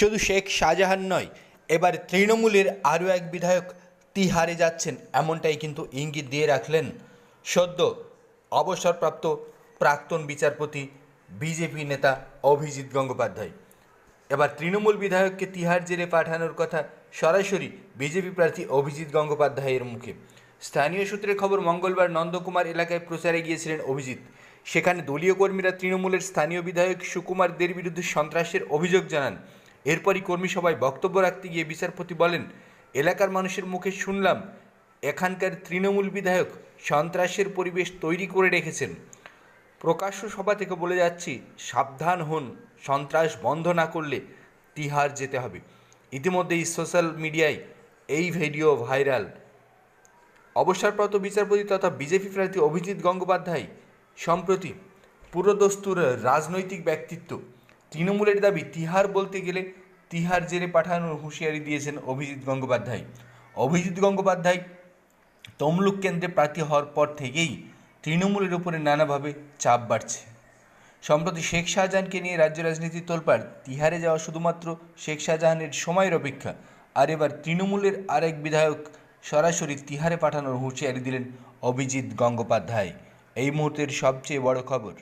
শুধু শেখ শাহজাহান নয়, এবার তৃণমূলের আরও এক বিধায়ক তিহারে যাচ্ছেন, এমনটাই কিন্তু ইঙ্গিত দিয়ে রাখলেন সদ্য অবসরপ্রাপ্ত প্রাক্তন বিচারপতি বিজেপি নেতা অভিজিৎ গঙ্গোপাধ্যায়। এবার তৃণমূল বিধায়ককে তিহার জেলে পাঠানোর কথা সরাসরি বিজেপি প্রার্থী অভিজিৎ গঙ্গোপাধ্যায়ের মুখে। স্থানীয় সূত্রের খবর, মঙ্গলবার নন্দকুমার এলাকায় প্রচারে গিয়েছিলেন অভিজিৎ। সেখানে দলীয় কর্মীরা তৃণমূলের স্থানীয় বিধায়ক সুকুমার দের বিরুদ্ধে সন্ত্রাসের অভিযোগ জানান। এরপরই কর্মী সভায় বক্তব্য রাখতে গিয়ে বিচারপতি বলেন, এলাকার মানুষের মুখে শুনলাম, এখানকার তৃণমূল বিধায়ক সন্ত্রাসের পরিবেশ তৈরি করে রেখেছেন। প্রকাশ্য সভা থেকে বলে যাচ্ছি, সাবধান হন, সন্ত্রাস বন্ধ না করলে তিহার যেতে হবে। ইতিমধ্যেই সোশ্যাল মিডিয়ায় এই ভিডিও ভাইরাল। অবসরপ্রাপ্ত বিচারপতি তথা বিজেপি প্রার্থী অভিজিৎ গঙ্গোপাধ্যায়, সম্প্রতি পুরোদস্তুর রাজনৈতিক ব্যক্তিত্ব তৃণমূলের দাবি, তিহার বলতে গেলে তিহার জেলে পাঠানোর হুঁশিয়ারি দিয়েছেন অভিজিৎ গঙ্গোপাধ্যায়। অভিজিৎ গঙ্গোপাধ্যায় তমলুক কেন্দ্রে প্রার্থী হওয়ার পর থেকেই তৃণমূলের উপরে নানাভাবে চাপ বাড়ছে। সম্প্রতি শেখ শাহজাহানকে নিয়ে রাজ্য রাজনীতির তোলপাড়, তিহারে যাওয়া শুধুমাত্র শেখ শাহজাহানের সময়ের অপেক্ষা। আর এবার তৃণমূলের আরেক বিধায়ক সরাসরি তিহারে পাঠানোর হুঁশিয়ারি দিলেন অভিজিৎ গঙ্গোপাধ্যায়। এই মুহূর্তের সবচেয়ে বড় খবর।